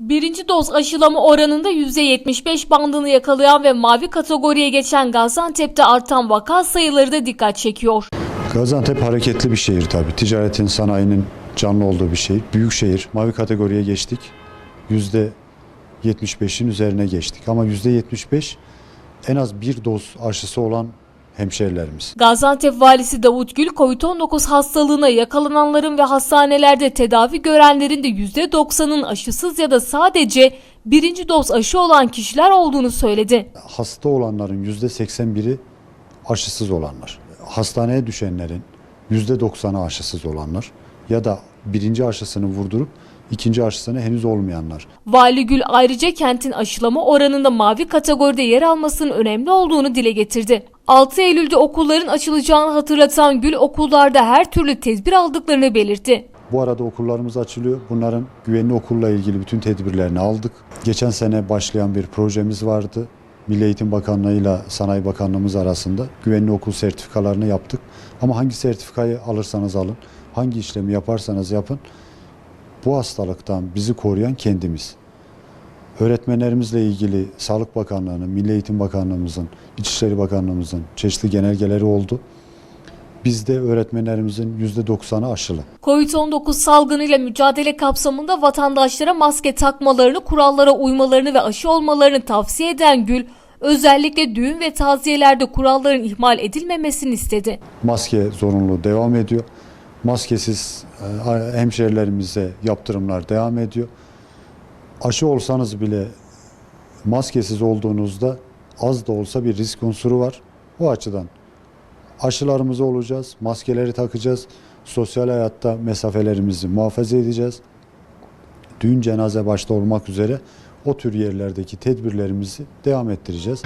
Birinci doz aşılama oranında %75 bandını yakalayan ve mavi kategoriye geçen Gaziantep'te artan vaka sayıları da dikkat çekiyor. Gaziantep hareketli bir şehir tabii. Ticaretin, sanayinin canlı olduğu bir şehir. Büyük şehir. Mavi kategoriye geçtik. %75'in üzerine geçtik. Ama %75 en az bir doz aşısı olan hemşehrilerimiz. Gaziantep valisi Davut Gül, COVID-19 hastalığına yakalananların ve hastanelerde tedavi görenlerin de %90'ın aşısız ya da sadece birinci doz aşı olan kişiler olduğunu söyledi. Hasta olanların %81'i aşısız olanlar. Hastaneye düşenlerin %90'ı aşısız olanlar ya da birinci aşısını vurdurup ikinci aşısını henüz olmayanlar. Vali Gül ayrıca kentin aşılama oranında mavi kategoride yer almasının önemli olduğunu dile getirdi. 6 Eylül'de okulların açılacağını hatırlatan Gül okullarda her türlü tedbir aldıklarını belirtti. Bu arada okullarımız açılıyor. Bunların güvenli okulla ilgili bütün tedbirlerini aldık. Geçen sene başlayan bir projemiz vardı. Milli Eğitim Bakanlığı ile Sanayi Bakanlığımız arasında güvenli okul sertifikalarını yaptık. Ama hangi sertifikayı alırsanız alın, hangi işlemi yaparsanız yapın, bu hastalıktan bizi koruyan kendimiz. Öğretmenlerimizle ilgili Sağlık Bakanlığı'nın, Milli Eğitim Bakanlığımızın, İçişleri Bakanlığımızın çeşitli genelgeleri oldu. Bizde öğretmenlerimizin %90'ı aşılı. Covid-19 salgınıyla mücadele kapsamında vatandaşlara maske takmalarını, kurallara uymalarını ve aşı olmalarını tavsiye eden Gül, özellikle düğün ve taziyelerde kuralların ihmal edilmemesini istedi. Maske zorunluluğu devam ediyor. Maskesiz e, hemşerilerimize yaptırımlar devam ediyor. Aşı olsanız bile maskesiz olduğunuzda az da olsa bir risk unsuru var. O açıdan aşılarımızı olacağız, maskeleri takacağız, sosyal hayatta mesafelerimizi muhafaza edeceğiz. Düğün cenaze başta olmak üzere o tür yerlerdeki tedbirlerimizi devam ettireceğiz.